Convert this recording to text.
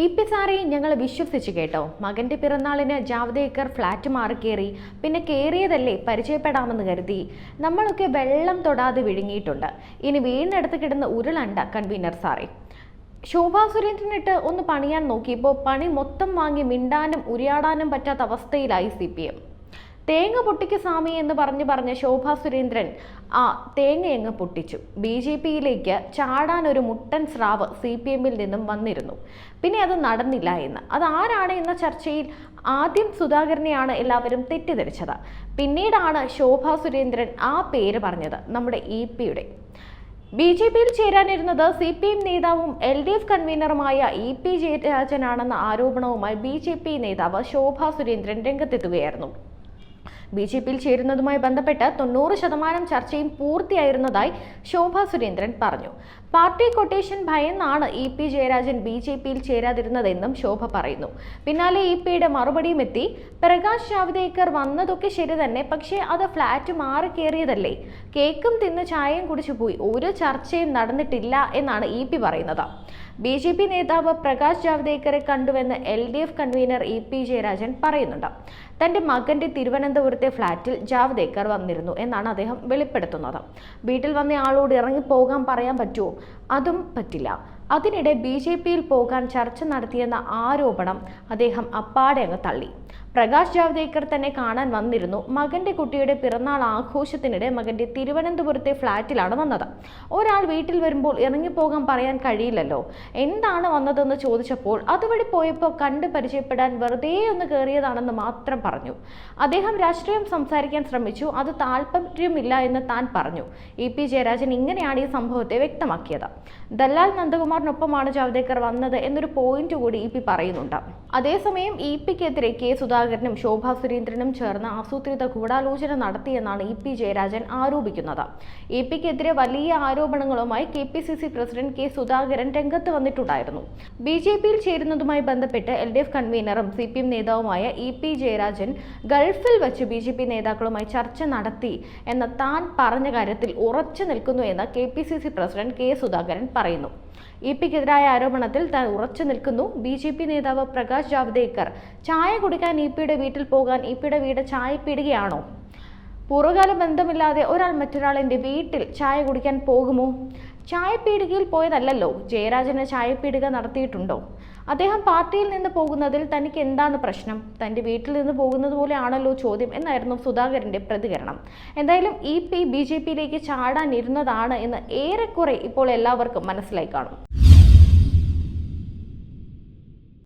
E P സാറെ ഞങ്ങൾ വിശ്വസിച്ച് കേട്ടോ. മകന്റെ പിറന്നാളിന് ജാവദേക്കർ ഫ്ലാറ്റ് മാറി കയറി പിന്നെ കയറിയതല്ലേ പരിചയപ്പെടാമെന്ന് കരുതി. നമ്മളൊക്കെ വെള്ളം തൊടാതെ വിഴുങ്ങിയിട്ടുണ്ട്. ഇനി വീടിനടുത്ത് കിടന്ന് ഉരുളണ്ട കൺവീനർ സാറേ. ശോഭാ സുരേന്ദ്രനിട്ട് ഒന്ന് പണിയാൻ നോക്കിയപ്പോൾ പണി മൊത്തം വാങ്ങി മിണ്ടാനും ഉരിയാടാനും പറ്റാത്ത അവസ്ഥയിലായി സി തേങ്ങ പൊട്ടിക്ക് സ്വാമി എന്ന് പറഞ്ഞു പറഞ്ഞ ശോഭ സുരേന്ദ്രൻ ആ തേങ്ങ അങ്ങ് പൊട്ടിച്ചു. ബി ജെ പിയിലേക്ക് ചാടാൻ ഒരു മുട്ടൻ സ്രാവ് സി പി എമ്മിൽ നിന്നും വന്നിരുന്നു. പിന്നെ അത് നടന്നില്ല എന്ന്. അത് ആരാണ് എന്ന ചർച്ചയിൽ ആദ്യം സുധാകരനെയാണ് എല്ലാവരും തെറ്റിദ്ധരിച്ചത്. പിന്നീടാണ് ശോഭ സുരേന്ദ്രൻ ആ പേര് പറഞ്ഞത് നമ്മുടെ ഇ പിയുടെ. ബി ജെ പിയിൽ ചേരാനിരുന്നത് സി പി എം നേതാവും എൽ ഡി എഫ് കൺവീനറുമായ ഇ പി ജയരാജനാണെന്ന ആരോപണവുമായി ബി ജെ പി നേതാവ് ശോഭ സുരേന്ദ്രൻ രംഗത്തെത്തുകയായിരുന്നു. ബി ജെ പിയിൽ ചേരുന്നതുമായി ബന്ധപ്പെട്ട് തൊണ്ണൂറ് ശതമാനം ചർച്ചയും പൂർത്തിയായിരുന്നതായി ശോഭ സുരേന്ദ്രൻ പറഞ്ഞു. Party quotation ഭയന്നാണ് E P Jayarajan B J പിയിൽ ചേരാതിരുന്നതെന്നും ശോഭ പറയുന്നു. പിന്നാലെ ഇ പിയുടെ മറുപടിയും എത്തി. പ്രകാശ് ജാവ്ദേക്കർ വന്നതൊക്കെ ശരി തന്നെ പക്ഷേ അത് ഫ്ലാറ്റ് മാറി കയറിയതല്ലേ? കേക്കും തിന്ന് ചായയും കുടിച്ചു പോയി. ഒരു ചർച്ചയും നടന്നിട്ടില്ല എന്നാണ് ഇ പി പറയുന്നത്. ബി ജെ പി നേതാവ് പ്രകാശ് ജാവ്ദേക്കറെ കണ്ടുവെന്ന് L D F convener E P Jayarajan പറയുന്നുണ്ട്. തന്റെ മകന്റെ തിരുവനന്തപുരത്തെ ഫ്ളാറ്റിൽ ജാവ്ദേക്കർ വന്നിരുന്നു എന്നാണ് അദ്ദേഹം വെളിപ്പെടുത്തുന്നത്. വീട്ടിൽ വന്ന ആളോട് ഇറങ്ങി പോകാൻ പറയാൻ പറ്റുമോ? അതും പറ്റില്ല. അതിനിടെ ബി ജെ പിയിൽ പോകാൻ ചർച്ച നടത്തിയെന്ന ആരോപണം അദ്ദേഹം അപ്പാടെ അങ്ങ് തള്ളി. പ്രകാശ് ജാവ്ദേക്കർ തന്നെ കാണാൻ വന്നിരുന്നു മകന്റെ കുട്ടിയുടെ പിറന്നാൾ ആഘോഷത്തിനിടെ മകന്റെ തിരുവനന്തപുരത്തെ ഫ്ളാറ്റിലാണ് വന്നത്. ഒരാൾ വീട്ടിൽ വരുമ്പോൾ ഇറങ്ങിപ്പോകാൻ പറയാൻ കഴിയില്ലല്ലോ എന്താണ് വന്നതെന്ന് ചോദിച്ചപ്പോൾ അതുവഴി പോയപ്പോൾ കണ്ട് പരിചയപ്പെടാൻ വെറുതെ ഒന്ന് കയറിയതാണെന്ന് മാത്രം പറഞ്ഞു. അദ്ദേഹം രാഷ്ട്രീയം സംസാരിക്കാൻ ശ്രമിച്ചു അത് താല്പര്യമില്ല എന്ന് താൻ പറഞ്ഞു. ഇ പി ജയരാജൻ ഇങ്ങനെയാണ് ഈ സംഭവത്തെ വ്യക്തമാക്കിയത്. ദല്ലാൽ നന്ദകുമാറിനൊപ്പമാണ് ജാവ്ദേക്കർ വന്നത് എന്നൊരു പോയിന്റ് കൂടി ഇ പി പറയുന്നുണ്ട്. അതേസമയം ഇ പിക്കെതിരെ കെ സുധാകരനും ശോഭാ സുരേന്ദ്രനും ചേർന്ന് ആസൂത്രിത ഗൂഢാലോചന നടത്തിയെന്നാണ് ഇ പി ജയരാജൻ ആരോപിക്കുന്നത്. ഇ പിക്കെതിരെ വലിയ ആരോപണങ്ങളുമായി K P C C president K Sudhakaran രംഗത്ത് വന്നിട്ടുണ്ടായിരുന്നു. ബി ജെ പിയിൽ ചേരുന്നതുമായി ബന്ധപ്പെട്ട് എൽ ഡി എഫ് കൺവീനറും സി പി എം നേതാവുമായ ഇ പി ജയരാജൻ ഗൾഫിൽ വെച്ച് ബി ജെ പി നേതാക്കളുമായി ചർച്ച നടത്തി എന്ന താൻ പറഞ്ഞ കാര്യത്തിൽ ഉറച്ചു നിൽക്കുന്നു എന്ന് K P C C president K Sudhakaran പറയുന്നു. ഇ പിക്കെതിരായ ആരോപണത്തിൽ താൻ ഉറച്ചു നിൽക്കുന്നു. ബി ജെ പി നേതാവ് പ്രകാശ് ജാവ്ദേക്കർ ചായ കുടിക്കാൻ ഇ പിയുടെ വീട്ടിൽ പോകാൻ ഇ പിയുടെ വീട് ചായ പീടുകയാണോ? പൂർവകാല ബന്ധമില്ലാതെ ഒരാൾ മറ്റൊരാളിന്റെ വീട്ടിൽ ചായ കുടിക്കാൻ പോകുമോ? ചായപ്പീടികയിൽ പോയതല്ലല്ലോ. ജയരാജന് ചായപ്പീടിക നടത്തിയിട്ടുണ്ടോ? അദ്ദേഹം പാർട്ടിയിൽ നിന്ന് പോകുന്നതിൽ തനിക്ക് എന്താണ് പ്രശ്നം? തന്റെ വീട്ടിൽ നിന്ന് പോകുന്നത് പോലെയാണല്ലോ ചോദ്യം എന്നായിരുന്നു സുധാകരന്റെ പ്രതികരണം. എന്തായാലും ഇ പി ബി ജെ പിയിലേക്ക് ചാടാനിരുന്നതാണ് എന്ന് ഏറെക്കുറെ ഇപ്പോൾ എല്ലാവർക്കും മനസ്സിലായി കാണും.